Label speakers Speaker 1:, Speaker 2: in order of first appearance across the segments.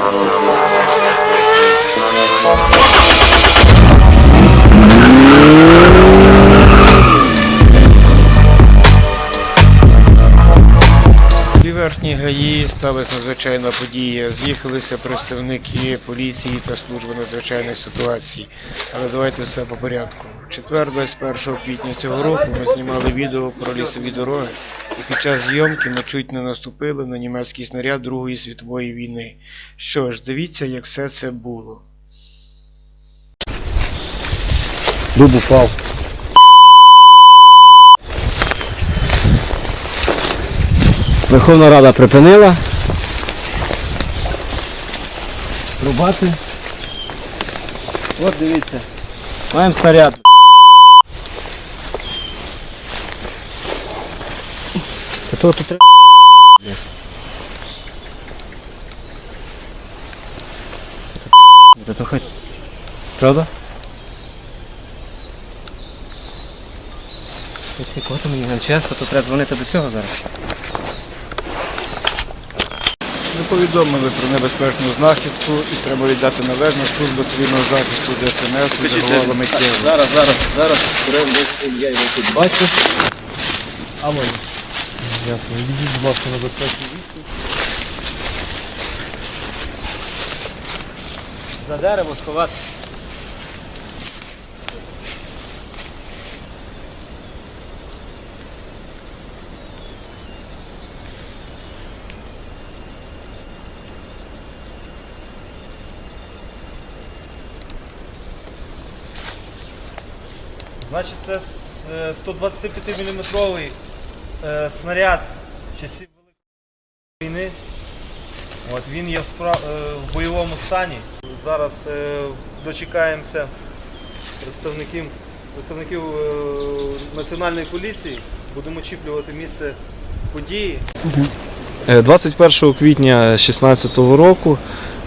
Speaker 1: В селі Верхній ГАІ сталася надзвичайна подія. З'їхалися представники поліції та служби надзвичайних ситуацій. Але давайте все по порядку. Четвер, 21 квітня цього року, ми знімали відео про лісові дороги, під час зйомки ми чуть не наступили на німецький снаряд Другої світової війни. Що ж, дивіться, як все це було.
Speaker 2: Дуб упав. Верховна Рада припинила. Рубати. От дивіться. Маємо снаряд. То тут треба. Та то хоч. Правда? Кого мені не чесно, то треба дзвонити до цього зараз.
Speaker 1: Ми повідомили про небезпечну знахідку і треба віддати належну службу цивільного захисту ДСНС відреагувала миттєво.
Speaker 2: Зараз, зараз, зараз. Беремо десь я його тут бачу. А вон. Ясно, відійдіть, будь ласка, на безпечну місце. За дерево сховати.
Speaker 3: Значить, це с- е, 125 мм е, снаряд часів Великої війни. От, він є в, спра... е, в бойовому стані. Зараз е, дочекаємося представників, представників е, національної поліції. Будемо очіплювати місце події.
Speaker 4: Е, 21 квітня 2016 року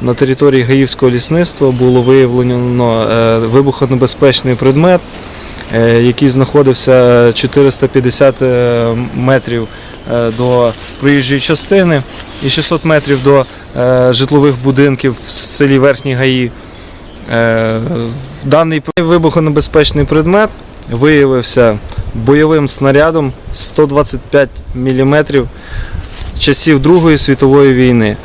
Speaker 4: на території Гаївського лісництва було виявлено е, вибухонебезпечний предмет, е, який знаходився 450 е, метрів е, до проїжджої частини і 600 метрів до е, житлових будинків в селі Верхній Гаї. Е, Даний вибухонебезпечний предмет виявився бойовим снарядом 125 мм часів Другої світової війни.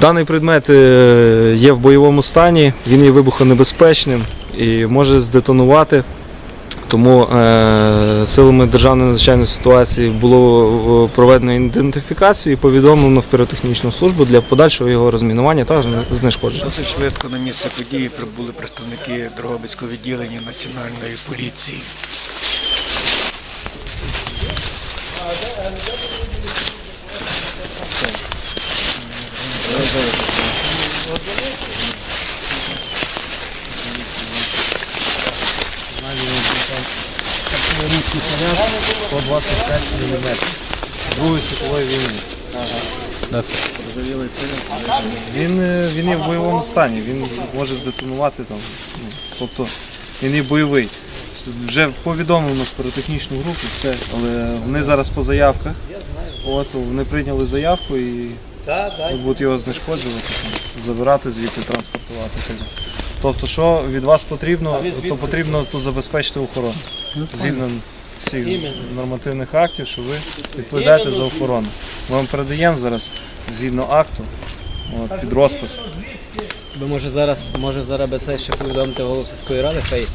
Speaker 4: Даний предмет е, є в бойовому стані, він є вибухонебезпечним і може здетонувати. Тому е, силами державної надзвичайної ситуації було е, проведено ідентифікацію і повідомлено в піротехнічну службу для подальшого його розмінування та знешкодження.
Speaker 1: Досить швидко на місце події прибули представники Дрогобицького відділення Національної поліції.
Speaker 4: Русський снаряд 125 мм. Другої світової війни. Він, е, він є в бойовому стані, він може здетонувати там. ну, Тобто він є бойовий. Вже повідомлено в піротехнічну групу, все, але вони зараз по заявках. От, вони прийняли заявку і будуть його знешкоджувати, забирати звідси, транспортувати. Тобто, що від вас потрібно, то потрібно тут забезпечити охорону. Згідно всіх нормативних актів, що ви відповідаєте за охорону. Ми вам передаємо зараз згідно акту от, під розпис.
Speaker 2: Ви може зараз, може зараз би це ще повідомити голову сільської ради, хай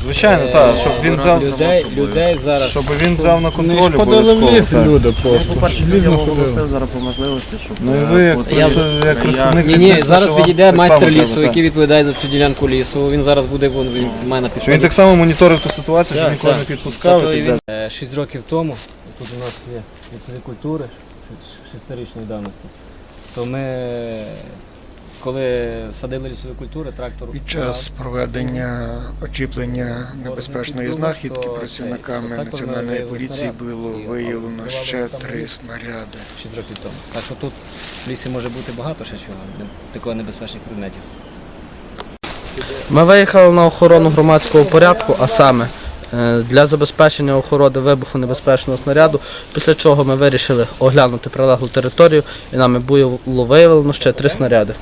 Speaker 4: Звичайно,
Speaker 2: е,
Speaker 4: так, щоб він взяв
Speaker 2: людей, людей зараз.
Speaker 4: щоб він взяв на контроль обов'язково. так.
Speaker 2: люди просто.
Speaker 5: По-перше, оголосив зараз по можливості, щоб...
Speaker 4: Ну і
Speaker 5: е,
Speaker 4: ви як,
Speaker 5: от,
Speaker 4: представник
Speaker 2: Ні, ні, зараз
Speaker 4: вам
Speaker 2: підійде
Speaker 4: так
Speaker 2: майстер
Speaker 4: само
Speaker 2: лісу,
Speaker 4: треба,
Speaker 2: який відповідає за цю ділянку лісу. Він зараз буде, вон, він має на
Speaker 4: Що він
Speaker 2: підході.
Speaker 4: так само моніторив ту ситуацію, щоб
Speaker 2: Так,
Speaker 4: нікого
Speaker 2: так.
Speaker 4: не підпускав.
Speaker 2: Тобто
Speaker 4: так
Speaker 2: він, е, Шість років тому, тут у нас є лісові культури шестирічної давності, то ми, коли садили лісові культури, трактор
Speaker 1: Під час проведення очіплення небезпечної знахідки працівниками Національної поліції було виявлено ще три снаряди.
Speaker 2: 6 років тому. Так що тут в лісі може бути багато ще чого, такого небезпечних предметів.
Speaker 6: Ми виїхали на охорону громадського порядку, а саме е, для забезпечення охорони вибухонебезпечного снаряду, після чого ми вирішили оглянути прилеглу територію і нами було виявлено ще три снаряди.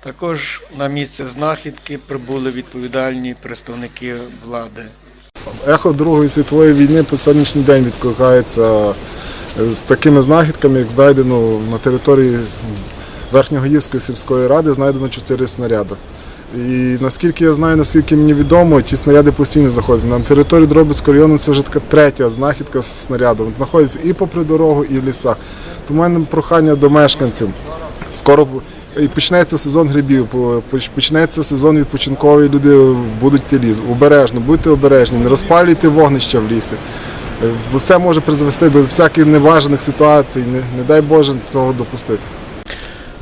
Speaker 1: Також на місце знахідки прибули відповідальні представники влади.
Speaker 7: Ехо Другої світової війни по сьогоднішній день відкликається з такими знахідками, як знайдено на території Верхньогоївської сільської ради, знайдено чотири снаряди. І наскільки я знаю, наскільки мені відомо, ті снаряди постійно знаходяться. На території Дробицького району це вже така третя знахідка з снарядом. Знаходяться і попри дорогу, і в лісах. Тому мене прохання до мешканців. Скоро і почнеться сезон грибів, почнеться сезон відпочинковий, люди будуть йти ліс. Обережно, будьте обережні, не розпалюйте вогнища в лісі. Е, Бо це може призвести до всяких неважних ситуацій. Не, не дай Боже цього допустити.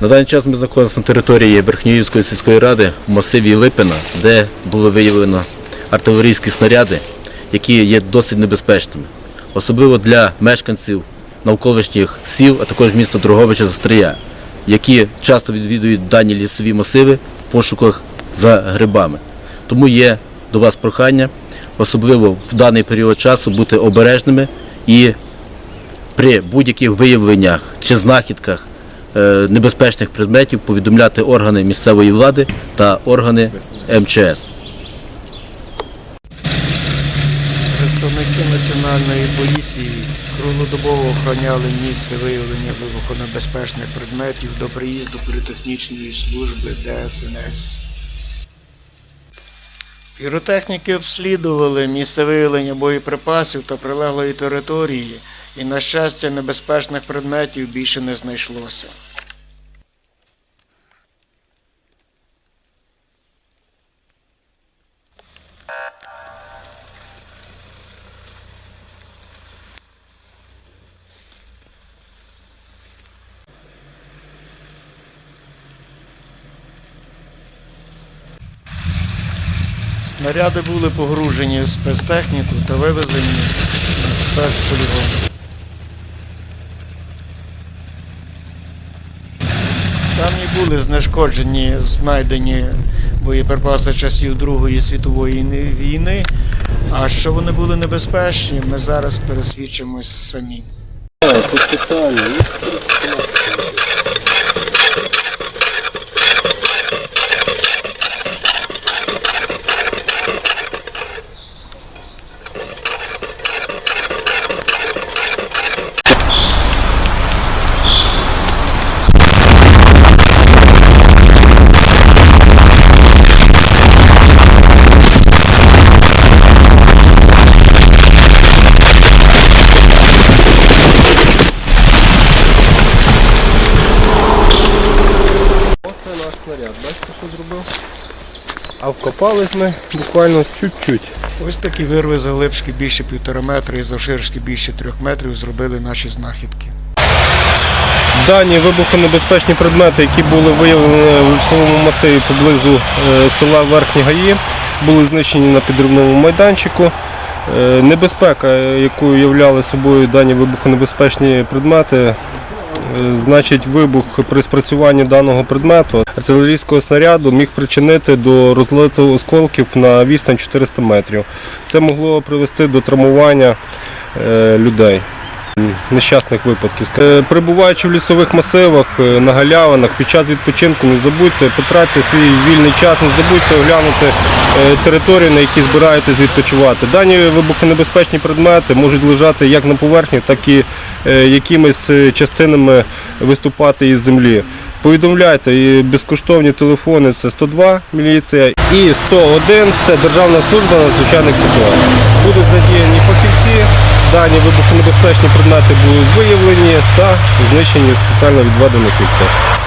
Speaker 8: На даний час ми знаходимося на території Верхньоївської сільської ради в масиві Липина, де було виявлено артилерійські снаряди, які є досить небезпечними, особливо для мешканців навколишніх сіл, а також міста Дроговича Застрия, які часто відвідують дані лісові масиви в пошуках за грибами. Тому є до вас прохання, особливо в даний період часу, бути обережними і при будь-яких виявленнях чи знахідках небезпечних предметів повідомляти органи місцевої влади та органи МЧС.
Speaker 1: Представники національної поліції круглодобово охороняли місце виявлення вибухонебезпечних предметів до приїзду піротехнічної служби ДСНС. Піротехніки обслідували місце виявлення боєприпасів та прилеглої території, і, на щастя, небезпечних предметів більше не знайшлося. Снаряди були погружені в спецтехніку та вивезені на спецполігон. Там і були знешкоджені знайдені боєприпаси часів Другої світової війни. А що вони були небезпечні, ми зараз пересвідчимось самі.
Speaker 5: Оце А вкопались ми буквально чуть-чуть.
Speaker 1: Ось такі вирви завглибшки більше півтора метра і завширшки більше трьох метрів зробили наші знахідки.
Speaker 5: Дані вибухонебезпечні предмети, які були виявлені в лісовому масиві поблизу е, села Верхні Гаї, були знищені на підривному майданчику. Е, Небезпека, яку являли собою дані вибухонебезпечні предмети, значить вибух при спрацюванні даного предмету артилерійського снаряду міг причинити до розлиту осколків на відстань 400 метрів. Це могло привести до травмування е, людей нещасних випадків. Е, Перебуваючи в лісових масивах, е, на галявинах, під час відпочинку не забудьте потратити свій вільний час, не забудьте оглянути е, територію, на якій збираєтесь відпочивати. Дані вибухонебезпечні предмети можуть лежати як на поверхні, так і якимись частинами виступати із землі. Повідомляйте, і безкоштовні телефони це 102 міліція і 101 це Державна служба надзвичайних ситуацій. Будуть задіяні фахівці, дані вибухонебезпечні предмети були виявлені та знищені в спеціально відведених місцях.